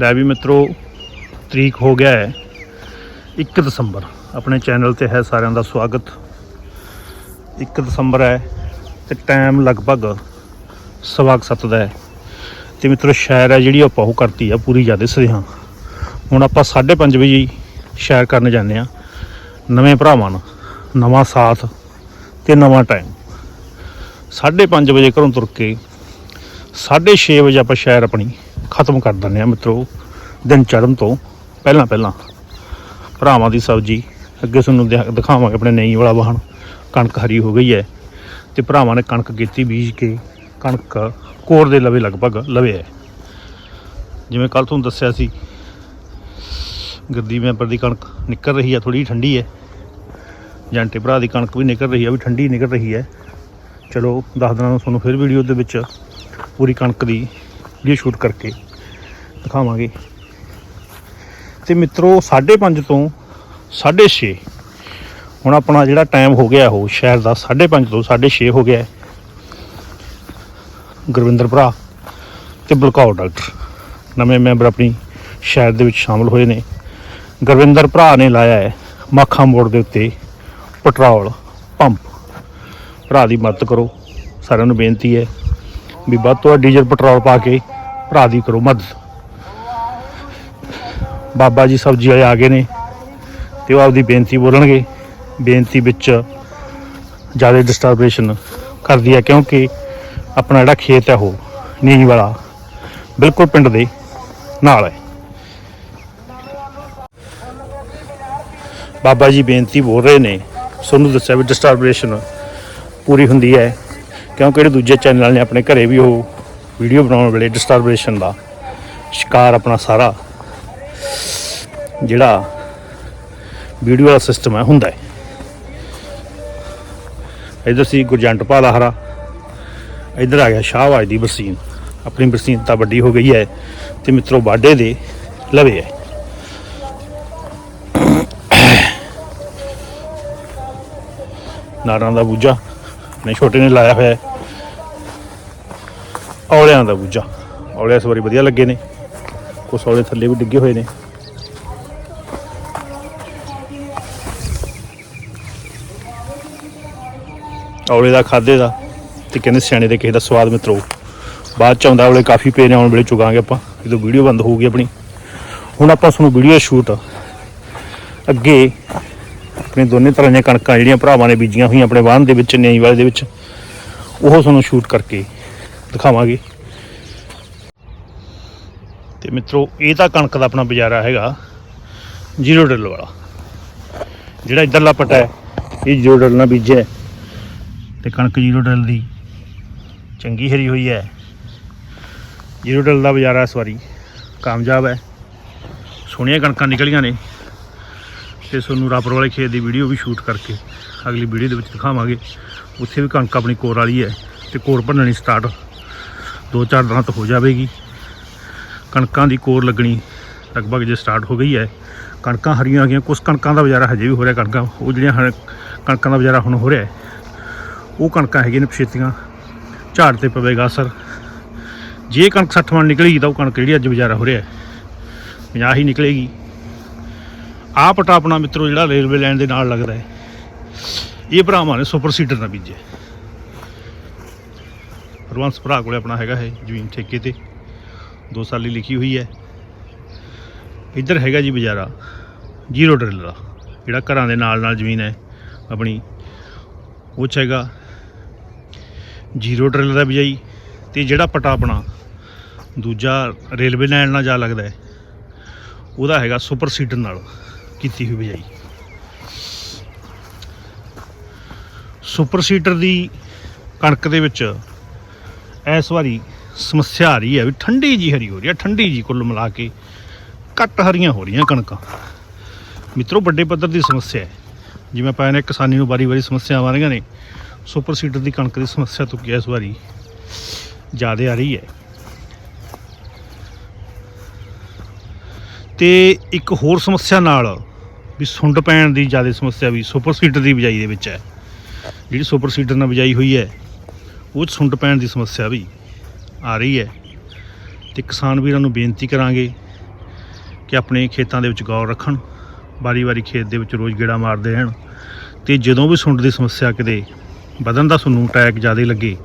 ਲੈ ਵੀ ਮਿੱਤਰੋ, ਤਰੀਕ ਹੋ ਗਿਆ ਹੈ 1 ਦਸੰਬਰ। ਆਪਣੇ ਚੈਨਲ ਤੇ ਹੈ ਸਾਰਿਆਂ ਦਾ ਸਵਾਗਤ। 1 ਦਸੰਬਰ ਹੈ ਤੇ ਟਾਈਮ ਲਗਭਗ ਸਵਾ ਕੁ ਸੱਤ ਦਾ ਹੈ। ਤੇ ਮਿੱਤਰੋ, ਸ਼ਹਿਰ ਹੈ ਜਿਹੜੀ ਆਪਾਂ ਉਹ ਕਰਤੀ ਆ, ਪੂਰੀ ਜ਼ਿਆਦਾ ਸਦਿਆਂ ਹੁਣ ਆਪਾਂ 5:30 ਵਜੇ ਹੀ ਸ਼ਹਿਰ ਕਰਨ ਜਾਂਦੇ ਆ ਨਵੇਂ ਭਰਾਵਾਂ ਨੂੰ, ਨਵਾਂ ਸਾਥ ਤੇ ਨਵਾਂ ਟਾਈਮ 5:30 ਵਜੇ ਘਰੋਂ ਤੁਰ ਕੇ 6:30 ਵਜੇ ਆਪਾਂ ਸ਼ਹਿਰ ਆਪਣੀ ਖਤਮ ਕਰ ਦਿੰਦੇ ਆ ਮਿੱਤਰੋ, ਦਿਨ ਚੜ੍ਹਨ ਤੋਂ ਪਹਿਲਾਂ ਪਹਿਲਾਂ। ਭਰਾਵਾਂ ਦੀ ਸਬਜ਼ੀ, ਅੱਗੇ ਤੁਹਾਨੂੰ ਦਿਖਾ- ਦਿਖਾਵਾਂਗੇ ਆਪਣੇ ਨਈ ਵਾਲਾ ਵਾਹਣ, ਕਣਕ ਹਰੀ ਹੋ ਗਈ ਹੈ। ਤੇ ਭਰਾਵਾਂ ਨੇ ਕਣਕ ਕੀਤੀ, ਬੀਜ ਕੇ ਕਣਕ ਕੋਰ ਦੇ ਲਵੇ ਲਗਭਗ ਲਵੇ ਹੈ। ਜਿਵੇਂ ਕੱਲ ਤੁਹਾਨੂੰ ਦੱਸਿਆ ਸੀ, ਗੱਦੀ ਮੈਂਬਰ ਦੀ ਕਣਕ ਨਿਕਲ ਰਹੀ ਹੈ ਥੋੜੀ ਠੰਡੀ ਹੈ। ਜਾਂਟੇ ਭਰਾ ਦੀ ਕਣਕ ਵੀ ਨਿਕਲ ਰਹੀ ਹੈ ਵੀ ਠੰਡੀ ਨਿਕਲ ਰਹੀ ਹੈ। ਚਲੋ, ਦੱਸ ਦਿਨਾਂ ਨੂੰ ਤੁਹਾਨੂੰ ਫਿਰ ਵੀਡੀਓ ਦੇ ਵਿੱਚ ਪੂਰੀ ਕਣਕ ਦੀ ਵੀਡੀਓ ਸ਼ੂਟ ਕਰਕੇ ਦਿਖਾਵਾਂਗੇ। ਤੇ ਮਿੱਤਰੋ 5:30 ਤੋਂ 6:30 ਹੁਣ ਆਪਣਾ ਜਿਹੜਾ ਟਾਈਮ ਹੋ ਗਿਆ, ਉਹ ਸ਼ਹਿਰ ਦਾ 5:30 ਤੋਂ 6:30 ਹੋ ਗਿਆ ਗੁਰਵਿੰਦਰ ਭਰਾ ਤੇ ਬਲਕੌਰ ਡਾਕਟਰ। ਨਵੇਂ ਮੈਂਬਰ ਆਪਣੀ ਸ਼ਹਿਰ ਦੇ ਵਿੱਚ ਸ਼ਾਮਲ ਹੋਏ ਨੇ। ਗੁਰਵਿੰਦਰ ਭਰਾ ਨੇ ਲਾਇਆ ਹੈ ਮਾਖਾ ਮੋੜ ਦੇ ਉੱਤੇ ਪੈਟਰੋਲ ਪੰਪ। ਭਰਾ ਦੀ ਮਦਦ ਕਰੋ। ਸਾਰਿਆਂ ਨੂੰ ਬੇਨਤੀ ਹੈ ਵੀ ਵੱਧ ਤੋਂ ਵੱਧ ਡੀਜ਼ਲ ਪੈਟਰੋਲ ਪਾ ਕੇ ਭਰਾ ਦੀ ਕਰੋ ਮਦਦ। ਬਾਬਾ ਜੀ ਸਬਜ਼ੀ ਵਾਲੇ ਆ ਗਏ ਨੇ ਤੇ ਉਹ ਆਪਦੀ ਬੇਨਤੀ ਬੋਲਣਗੇ। ਬੇਨਤੀ ਵਿੱਚ ਜ਼ਿਆਦਾ ਡਿਸਟਰਬੇਸ਼ਨ ਕਰਦੀ ਹੈ ਕਿਉਂਕਿ ਆਪਣਾ ਜਿਹੜਾ ਖੇਤ ਹੈ ਉਹ ਨੀਂਜ ਵਾਲਾ ਬਿਲਕੁਲ ਪਿੰਡ ਦੇ ਨਾਲ ਹੈ। ਬਾਬਾ ਜੀ ਬੇਨਤੀ ਬੋਲ ਰਹੇ ਨੇ। ਸਾਨੂੰ ਦੱਸਿਆ ਵੀ ਡਿਸਟਰਬੇਸ਼ਨ ਪੂਰੀ ਹੁੰਦੀ ਹੈ ਕਿਉਂਕਿ ਜਿਹੜੇ ਦੂਜੇ ਚੈਨਲ ਨੇ ਆਪਣੇ ਘਰੇ ਵੀ ਉਹ ਵੀਡੀਓ ਬਣਾਉਣ ਵੇਲੇ ਡਿਸਟਰਬੇਸ਼ਨ ਦਾ ਸ਼ਿਕਾਰ ਆਪਣਾ ਸਾਰਾ ਜਿਹੜਾ ਵੀਡੀਓ ਵਾਲਾ ਸਿਸਟਮ ਹੈ, ਹੁੰਦਾ ਹੈ। ਇਧਰ ਸੀ ਗੁਰਜੰਟ ਭਾਲਾ ਹਰਾ ਇਧਰ ਆ ਗਿਆ ਸ਼ਾਹਵਾਜ ਦੀ ਬਰਸੀਨ। ਆਪਣੀ ਬਰਸੀਨ ਤਾਂ ਵੱਡੀ ਹੋ ਗਈ ਹੈ ਤੇ ਮਿੱਤਰੋ ਬਾਡੇ ਦੇ ਲਵੇ ਹੈ। ਨਾਰਾਂ ਦਾ ਬੂਝਾ ਨੇ ਛੋਟੇ ਨੇ ਲਾਇਆ ਹੋਇਆ ਹੈ। ਔਲਿਆਂ ਦਾ ਬੂਝਾ। ਔਲੇ ਇਸ ਵਾਰੀ ਵਧੀਆ ਲੱਗੇ ਨੇ। ਕੁਛ ਔਲੇ ਥੱਲੇ ਵੀ ਡਿੱਗੇ ਹੋਏ ਨੇ। ਔਲੇ ਦਾ ਖਾਦੇ ਦਾ ਤੇ ਕਹਿੰਦੇ ਸਿਆਣੇ ਦੇ ਕਿਸੇ ਦਾ ਸਵਾਦ ਮਿੱਤਰੋ ਬਾਅਦ ਚ ਆਉਂਦਾ ਔਲੇ ਕਾਫੀ ਪਏ ਨੇ ਆਉਣ ਵੇਲੇ ਚੁਗਾਂਗੇ ਆਪਾਂ। ਜਦੋਂ ਵੀਡੀਓ ਬੰਦ ਹੋਊਗੀ ਆਪਣੀ। ਹੁਣ ਆਪਾਂ ਤੁਹਾਨੂੰ ਵੀਡੀਓ ਸ਼ੂਟ ਅੱਗੇ ਆਪਣੇ ਦੋਨੇ ਤਰ੍ਹਾਂ ਦੀਆਂ ਕਣਕਾਂ ਜਿਹੜੀਆਂ ਭਰਾਵਾਂ ਨੇ ਬੀਜੀਆਂ ਹੋਈਆਂ ਆਪਣੇ ਵਾਹਨ ਦੇ ਵਿੱਚ, ਨਿਆਈ ਵਾਲੇ ਦੇ ਵਿੱਚ, ਉਹ ਤੁਹਾਨੂੰ ਸ਼ੂਟ ਕਰਕੇ ਦਿਖਾਵਾਂਗੇ। ਮਿੱਤਰੋ, ਇਹ ਤਾਂ ਕਣਕ ਦਾ ਆਪਣਾ ਬਾਜ਼ਾਰਾ ਹੈਗਾ, ਜ਼ੀਰੋ ਡਿਲ ਵਾਲਾ। ਜਿਹੜਾ ਇਧਰਲਾ ਪਟਾ ਹੈ, ਇਹ ਜ਼ੀਰੋ ਡਿਲ ਨਾਲ ਬੀਜਿਆ ਹੈ। ਤੇ ਕਣਕ ਜ਼ੀਰੋ ਡਿਲ ਦੀ ਚੰਗੀ ਹਰੀ ਹੋਈ ਹੈ। ਜ਼ੀਰੋ ਡਿਲ ਦਾ ਬਾਜ਼ਾਰਾ ਇਸ ਵਾਰੀ ਕਾਮਯਾਬ ਹੈ। ਸੋਹਣੀਆਂ ਕਣਕਾਂ ਨਿਕਲੀਆਂ ਨੇ। ਤੇ ਤੁਹਾਨੂੰ ਰਾਪਰ ਵਾਲੇ ਖੇਤ ਦੀ ਵੀਡੀਓ ਵੀ ਸ਼ੂਟ ਕਰਕੇ ਅਗਲੀ ਵੀਡੀਓ ਦੇ ਵਿੱਚ ਦਿਖਾਵਾਂਗੇ। ਉੱਥੇ ਵੀ ਕਣਕ ਆਪਣੀ ਕੋਰ ਵਾਲੀ ਹੈ ਤੇ ਕੋਰ ਭੰਨਣੀ ਸਟਾਰਟ ਦੋ ਚਾਰ ਦਿਨਾਂ ਤੋਂ ਹੋ ਜਾਵੇਗੀ। ਕਣਕਾਂ ਦੀ ਕੋਰ ਲੱਗਣੀ ਲਗਭਗ ਜੇ ਸਟਾਰਟ ਹੋ ਗਈ ਹੈ। ਕਣਕਾਂ ਹਰੀਆਂ ਆ ਗਈਆਂ। ਕੁਝ ਕਣਕਾਂ ਦਾ ਬਾਜ਼ਾਰਾ ਹਜੇ ਵੀ ਹੋ ਰਿਹਾ। ਕਣਕਾਂ, ਉਹ ਜਿਹੜੀਆਂ ਹੁਣ ਕਣਕਾਂ ਦਾ ਬਾਜ਼ਾਰਾ ਹੁਣ ਹੋ ਰਿਹਾ ਉਹ ਕਣਕਾਂ ਹੈਗੀਆਂ ਨੇ ਪਛੇਤੀਆਂ। ਝਾੜ ਤੇ ਪਵੇਗਾ ਅਸਰ ਜੇ ਕਣਕ 60 ਮਣ ਨਿਕਲੇਗੀ ਤਾਂ ਉਹ ਕਣਕ ਜਿਹੜੀ ਅੱਜ ਬਾਜ਼ਾਰਾ ਹੋ ਰਿਹਾ ਹੈ 50 ਹੀ ਨਿਕਲੇਗੀ। ਆਹ ਪਟਾ ਆਪਣਾ ਮਿੱਤਰੋ ਜਿਹੜਾ ਰੇਲਵੇ ਲਾਈਨ ਦੇ ਨਾਲ ਲੱਗਦਾ ਹੈ, ਇਹ ਭਰਾਵਾਂ ਨੇ ਸੁਪਰ ਸੀਡਰ ਨਾਲ ਬੀਜਿਆ। ਹਰਵੰਸ ਭਰਾ ਕੋਲੇ ਆਪਣਾ ਹੈਗਾ ਹੈ, ਜ਼ਮੀਨ ਠੇਕੇ ਤੇ। ਦੋ ਸਾਲੀ ਲਿਖੀ ਹੋਈ ਹੈ। ਇੱਧਰ ਹੈਗਾ ਜੀ ਬਜ਼ਾਰਾ, ਜ਼ੀਰੋ ਡਰਿੱਲ ਦਾ ਜਿਹੜਾ ਘਰਾਂ ਦੇ ਨਾਲ ਨਾਲ ਜ਼ਮੀਨ ਹੈ, ਆਪਣੀ। ਉਹ 'ਚ ਹੈਗਾ ਜ਼ੀਰੋ ਡਰਿੱਲ ਦਾ ਬਿਜਾਈ ਤੇ ਜਿਹੜਾ ਪਟਾ ਆਪਣਾ, ਦੂਜਾ ਰੇਲਵੇ ਲਾਈਨ ਨਾਲ ਜਾ ਲੱਗਦਾ ਹੈ, ਉਹਦਾ ਹੈਗਾ ਸੁਪਰ ਸੀਡਰ ਨਾਲ ਕੀਤੀ ਹੋਈ ਬਿਜਾਈ। ਸੁਪਰ ਸੀਡਰ ਦੀ ਕਣਕ ਦੇ ਵਿੱਚ, ਇਸ ਵਾਰੀ ਸਮੱਸਿਆ ਆ ਰਹੀ ਹੈ ਵੀ ਠੰਡੀ ਜੀ ਹਰੀ ਹੋ ਰਹੀ ਹੈ, ਠੰਡੀ ਜੀ ਕੁੱਲ ਮਿਲਾ ਕੇ ਘੱਟ ਹਰੀਆਂ ਹੋ ਰਹੀਆਂ ਕਣਕਾਂ। ਮਿੱਤਰੋ, ਵੱਡੇ ਪੱਧਰ ਦੀ ਸਮੱਸਿਆ ਹੈ। ਜਿਵੇਂ ਆਪਾਂ ਨੇ ਕਿਸਾਨੀ ਨੂੰ ਵਾਰੀ-ਵਾਰੀ ਸਮੱਸਿਆਵਾਂ ਆ ਰਹੀਆਂ ਨੇ, ਸੁਪਰ ਸੀਡਰ ਦੀ ਕਣਕ ਦੀ ਸਮੱਸਿਆ ਤੋਂ ਕੀ ਇਸ ਵਾਰੀ ਜ਼ਿਆਦਾ ਆ ਰਹੀ ਹੈ। ਤੇ ਇੱਕ ਹੋਰ ਸਮੱਸਿਆ ਨਾਲ ਵੀ ਸੁੰਡ ਪੈਣ ਦੀ ਜ਼ਿਆਦਾ ਸਮੱਸਿਆ ਵੀ ਸੁਪਰ ਸੀਡਰ ਦੀ ਬਿਜਾਈ ਦੇ ਵਿੱਚ ਹੈ। ਜਿਹੜੀ ਸੁਪਰ ਸੀਡਰ ਨਾਲ ਬਿਜਾਈ ਹੋਈ ਹੈ, ਉਹ 'ਚ ਸੁੰਡ ਪੈਣ ਦੀ ਸਮੱਸਿਆ ਵੀ ਆ ਰਹੀ ਹੈ ਤੇ ਕਿਸਾਨ ਵੀਰਾਂ ਨੂੰ ਬੇਨਤੀ ਕਰਾਂਗੇ ਕਿ ਆਪਣੇ ਖੇਤਾਂ ਦੇ ਵਿੱਚ ਗੌਰ ਰੱਖਣ, ਵਾਰੀ-ਵਾਰੀ ਖੇਤ ਦੇ ਵਿੱਚ ਰੋਜ਼ ਗੇੜਾ ਮਾਰਦੇ ਰਹਿਣ ਤੇ ਜਦੋਂ ਵੀ ਸੁੰਡ ਦੀ ਸਮੱਸਿਆ ਕਿਤੇ ਵਧਣ ਦਾ ਤੁਹਾਨੂੰ ਅਟੈਕ ਜ਼ਿਆਦਾ ਲੱਗੇ,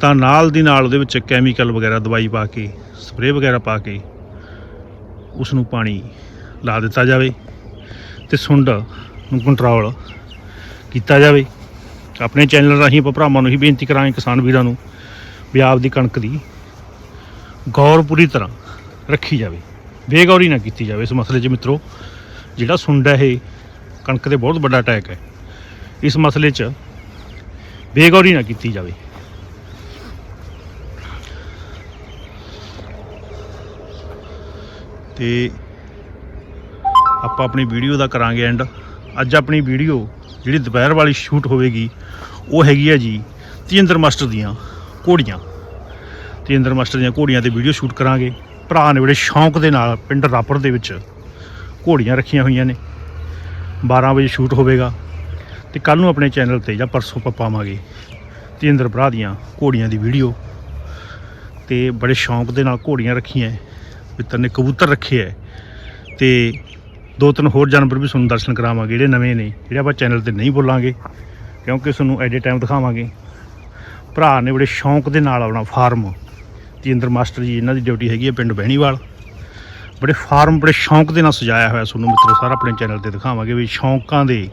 ਤਾਂ ਨਾਲ ਦੀ ਨਾਲ ਉਹਦੇ ਵਿੱਚ ਕੈਮੀਕਲ ਵਗੈਰਾ ਦਵਾਈ ਪਾ ਕੇ ਸਪਰੇਅ ਵਗੈਰਾ ਪਾ ਕੇ ਉਸ ਨੂੰ ਪਾਣੀ ਲਾ ਦਿੱਤਾ ਜਾਵੇ ਤੇ ਸੁੰਡ ਨੂੰ ਕੰਟਰੋਲ ਕੀਤਾ ਜਾਵੇ। ਆਪਣੇ ਚੈਨਲ ਰਾਹੀਂ ਆਪਾਂ ਭਰਾਵਾਂ ਨੂੰ ਹੀ ਬੇਨਤੀ ਕਰਾਂਗੇ ਕਿਸਾਨ ਵੀਰਾਂ ਨੂੰ ਵੀ ਆਪ ਦੀ ਕਣਕ ਦੀ ਗੌਰ ਪੂਰੀ ਤਰ੍ਹਾਂ ਰੱਖੀ ਜਾਵੇ। ਬੇਗੌਰੀ ਨਾ ਕੀਤੀ ਜਾਵੇ ਇਸ ਮਸਲੇ 'ਚ ਮਿੱਤਰੋ। ਜਿਹੜਾ ਸੁੰਡ ਹੈ ਇਹ ਕਣਕ 'ਤੇ ਬਹੁਤ ਵੱਡਾ ਅਟੈਕ ਹੈ। ਇਸ ਮਸਲੇ 'ਚ ਬੇਗੌਰੀ ਨਾ ਕੀਤੀ ਜਾਵੇ। ਤੇ ਆਪਾਂ ਆਪਣੀ ਵੀਡੀਓ ਦਾ ਕਰਾਂਗੇ ਐਂਡ ਅੱਜ ਆਪਣੀ ਵੀਡੀਓ ਜਿਹੜੀ ਦੁਪਹਿਰ ਵਾਲੀ ਸ਼ੂਟ ਹੋਵੇਗੀ, ਉਹ ਹੈਗੀ ਆ ਜੀ ਤੇਜਿੰਦਰ ਮਾਸਟਰ ਦੀਆਂ। ਘੋੜੀਆਂ। ਤੇਜਿੰਦਰ ਮਾਸਟਰ ਦੀਆਂ ਘੋੜੀਆਂ ਤੇ ਵੀਡੀਓ ਸ਼ੂਟ ਕਰਾਂਗੇ। ਭਰਾ ਨੇ ਬੜੇ ਸ਼ੌਂਕ ਦੇ ਨਾਲ ਪਿੰਡ ਰਾਪਰ ਦੇ ਵਿੱਚ ਘੋੜੀਆਂ ਰੱਖੀਆਂ ਹੋਈਆਂ ਨੇ। 12 ਵਜੇ ਸ਼ੂਟ ਹੋਵੇਗਾ। ਤੇ ਕੱਲ ਨੂੰ ਆਪਣੇ ਚੈਨਲ ਤੇ ਜਾਂ ਪਰਸੋਂ ਆਪਾਂ ਪਾਵਾਂਗੇ ਤੇਜਿੰਦਰ ਭਰਾ ਦੀਆਂ ਘੋੜੀਆਂ ਦੀ ਵੀਡੀਓ ਤੇ ਬੜੇ ਸ਼ੌਂਕ ਦੇ ਨਾਲ ਘੋੜੀਆਂ ਰੱਖੀਆਂ ਹੈ। ਪਿੱਤਰ ਨੇ ਕਬੂਤਰ ਰੱਖੇ ਹੈ ਤੇ ਦੋ ਤਿੰਨ ਹੋਰ ਜਾਨਵਰ ਵੀ ਤੁਹਾਨੂੰ ਦਰਸ਼ਨ ਕਰਾਵਾਂਗੇ, ਜਿਹੜੇ ਨਵੇਂ ਨੇ, ਜਿਹੜੇ ਆਪਾਂ ਚੈਨਲ ਤੇ ਨਹੀਂ ਬੋਲਾਂਗੇ। ਕਿਉਂਕਿ ਤੁਹਾਨੂੰ ਐਡੇ ਟਾਈਮ ਦਿਖਾਵਾਂਗੇ। ਭਰਾ ਨੇ ਬੜੇ ਸ਼ੌਂਕ ਦੇ ਨਾਲ ਆਪਣਾ ਫਾਰਮ ਤੇਜਿੰਦਰ ਮਾਸਟਰ ਜੀ ਇਹਨਾਂ ਦੀ ਡਿਊਟੀ ਹੈਗੀ ਹੈ ਪਿੰਡ ਬਹਿਣੀਵਾਲ। ਬੜੇ ਫਾਰਮ, ਬੜੇ ਸ਼ੌਂਕ ਦੇ ਨਾਲ ਸਜਾਇਆ ਹੋਇਆ ਤੁਹਾਨੂੰ ਮਿੱਤਰੋ, ਸਾਰਾ ਆਪਣੇ ਚੈਨਲ ਤੇ ਦਿਖਾਵਾਂਗੇ ਵੀ ਸ਼ੌਂਕਾਂ ਦੇ,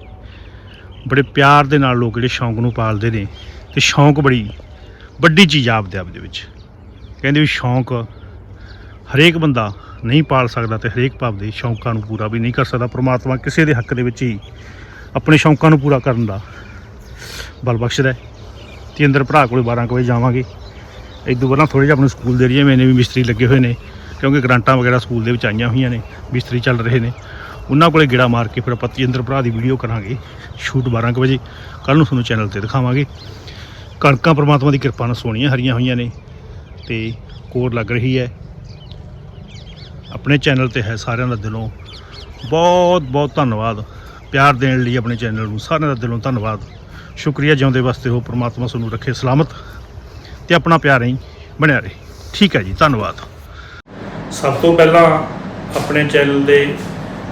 ਬੜੇ ਪਿਆਰ ਦੇ ਨਾਲ ਲੋਕ ਜਿਹੜੇ ਸ਼ੌਂਕ ਨੂੰ ਪਾਲਦੇ ਨੇ ਤੇ ਸ਼ੌਂਕ ਬੜੀ ਵੱਡੀ ਚੀਜ਼ ਆਪਦੇ ਆਪ ਦੇ ਵਿੱਚ। ਕਹਿੰਦੇ ਵੀ ਸ਼ੌਂਕ ਹਰੇਕ ਬੰਦਾ ਨਹੀਂ ਪਾਲ ਸਕਦਾ ਤੇ ਹਰੇਕ ਭਾਵ ਦੇ ਸ਼ੌਂਕਾਂ ਨੂੰ ਪੂਰਾ ਵੀ ਨਹੀਂ ਕਰ ਸਕਦਾ, ਪ੍ਰਮਾਤਮਾ ਕਿਸੇ ਦੇ ਹੱਕ ਦੇ ਵਿੱਚ ਹੀ ਆਪਣੇ ਸ਼ੌਂਕਾਂ ਨੂੰ ਪੂਰਾ ਕਰਨ ਦਾ ਬਲ ਬਖਸ਼ਦਾ ਹੈ। ਤੇ ਅੰਦਰ ਭਰਾ ਕੋਲ 12 ਕੁ ਵਜੇ ਜਾਵਾਂਗੇ। ਇਦੋਂ ਪਹਿਲਾਂ ਥੋੜੇ ਜਿਹਾ ਆਪਣੇ ਸਕੂਲ ਦੇ ਏਰੀਏ ਮੈਨੇ ਵੀ ਮਿਸਤਰੀ ਲੱਗੇ ਹੋਏ ਨੇ, ਕਿਉਂਕਿ ਗ੍ਰਾਂਟਾਂ ਵਗੈਰਾ ਸਕੂਲ ਦੇ ਵਿੱਚ ਆਈਆਂ ਹੋਈਆਂ ਨੇ, ਮਿਸਤਰੀ ਚੱਲ ਰਹੇ ਨੇ। ਉਹਨਾਂ ਕੋਲੇ ਗੇੜਾ ਮਾਰ ਕੇ ਫਿਰ ਆਪਾਂ ਤੇਜਿੰਦਰ ਭਰਾ ਦੀ ਵੀਡੀਓ ਕਰਾਂਗੇ, ਸ਼ੂਟ 12 ਕੁ ਵਜੇ। ਕੱਲ ਨੂੰ ਤੁਹਾਨੂੰ ਚੈਨਲ ਤੇ ਦਿਖਾਵਾਂਗੇ। ਕਣਕਾਂ ਪ੍ਰਮਾਤਮਾ ਦੀ ਕਿਰਪਾ ਨਾਲ ਸੋਹਣੀਆਂ ਹਰੀਆਂ ਹੋਈਆਂ ਨੇ ਤੇ ਕੋਰ ਲੱਗ ਰਹੀ ਹੈ। ਆਪਣੇ ਚੈਨਲ ਤੇ ਹੈ ਸਾਰਿਆਂ ਦਾ ਦਿਲੋਂ ਬਹੁਤ ਬਹੁਤ ਧੰਨਵਾਦ। ਪਿਆਰ ਦੇਣ ਲਈ ਆਪਣੇ ਚੈਨਲ ਨੂੰ ਸਾਰਿਆਂ ਦਾ ਦਿਲੋਂ ਧੰਨਵਾਦ। ਸ਼ੁਕਰੀਆ, ਜਿਉਂਦੇ ਵਾਸਤੇ ਹੋ ਪ੍ਰਮਾਤਮਾ ਤੁਹਾਨੂੰ ਰੱਖੇ ਸਲਾਮਤ ਤੇ ਆਪਣਾ ਪਿਆਰ ਹੀ ਬਣਿਆ ਰਹੇ। ਠੀਕ ਹੈ ਜੀ, ਧੰਨਵਾਦ। ਸਭ ਤੋਂ ਪਹਿਲਾਂ ਆਪਣੇ ਚੈਨਲ ਦੇ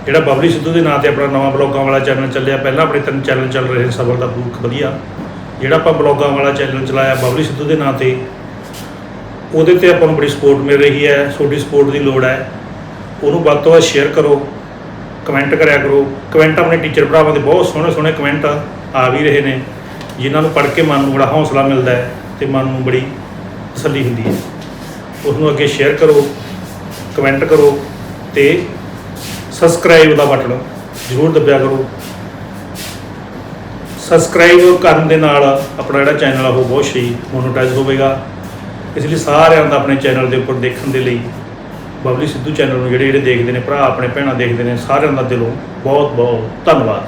ਜਿਹੜਾ ਬਬਲੀ ਸਿੱਧੂ ਦੇ ਨਾਂ ਤੇ ਆਪਣਾ ਨਵਾਂ ਬਲੌਗਾਂ ਵਾਲਾ ਚੈਨਲ ਚੱਲਿਆ, ਪਹਿਲਾਂ ਆਪਣੇ ਤਿੰਨ ਚੈਨਲ ਚੱਲ ਰਹੇ ਸਬਰ ਦਾ ਬੂਕ ਵਧੀਆ। ਜਿਹੜਾ ਆਪਾਂ ਬਲੌਗਾਂ ਵਾਲਾ ਚੈਨਲ ਚਲਾਇਆ ਬਬਲੀ ਸਿੱਧੂ ਦੇ ਨਾਂ ਤੇ, ਉਹਦੇ ਤੇ ਆਪਾਂ ਨੂੰ ਬੜੀ ਸਪੋਰਟ ਮਿਲ ਰਹੀ ਹੈ, ਤੁਹਾਡੀ ਸਪੋਰਟ ਦੀ ਲੋੜ ਹੈ। ਉਹਨੂੰ ਵੱਧ ਤੋਂ ਵੱਧ ਸ਼ੇਅਰ ਕਰੋ ਕਮੈਂਟ ਕਰਿਆ ਕਰੋ। ਕਮੈਂਟ ਆਪਣੇ ਟੀਚਰ ਭਰਾਵਾਂ ਦੇ ਬਹੁਤ ਸੋਹਣੇ ਸੋਹਣੇ ਕਮੈਂਟ ਆ ਵੀ ਰਹੇ ਨੇ। ਜਿਨ੍ਹਾਂ ਨੂੰ ਪੜ੍ਹ ਕੇ ਮਨ ਨੂੰ ਬੜਾ ਹੌਸਲਾ ਮਿਲਦਾ ਹੈ ਤੇ ਮਨ ਨੂੰ ਬੜੀ ਤਸੱਲੀ ਹੁੰਦੀ ਹੈ। ਉਸ ਨੂੰ ਅੱਗੇ ਸ਼ੇਅਰ ਕਰੋ ਕਮੈਂਟ ਕਰੋ ਤੇ ਸਬਸਕ੍ਰਾਈਬ ਦਾ ਬਟਨ ਜ਼ਰੂਰ ਦਬਿਆ ਕਰੋ। ਸਬਸਕ੍ਰਾਈਬ ਕਰਨ ਦੇ ਨਾਲ ਆਪਣਾ ਜਿਹੜਾ ਚੈਨਲ ਆ, ਉਹ ਬਹੁਤ ਸਹੀ ਮੋਨੋਟਾਈਜ਼ ਹੋਵੇਗਾ। ਇਸ ਲਈ ਸਾਰਿਆਂ ਦਾ ਆਪਣੇ ਚੈਨਲ ਦੇ ਉੱਪਰ ਦੇਖਣ ਦੇ ਲਈ ਬਬਲੀ ਸਿੱਧੂ ਚੈਨਲ ਨੂੰ ਜਿਹੜੇ ਜਿਹੜੇ ਦੇਖਦੇ ਨੇ, ਭਰਾ, ਆਪਣੇ ਭੈਣਾਂ ਦੇਖਦੇ ਨੇ, ਸਾਰਿਆਂ ਦਾ ਦਿਲੋਂ ਬਹੁਤ ਬਹੁਤ ਧੰਨਵਾਦ।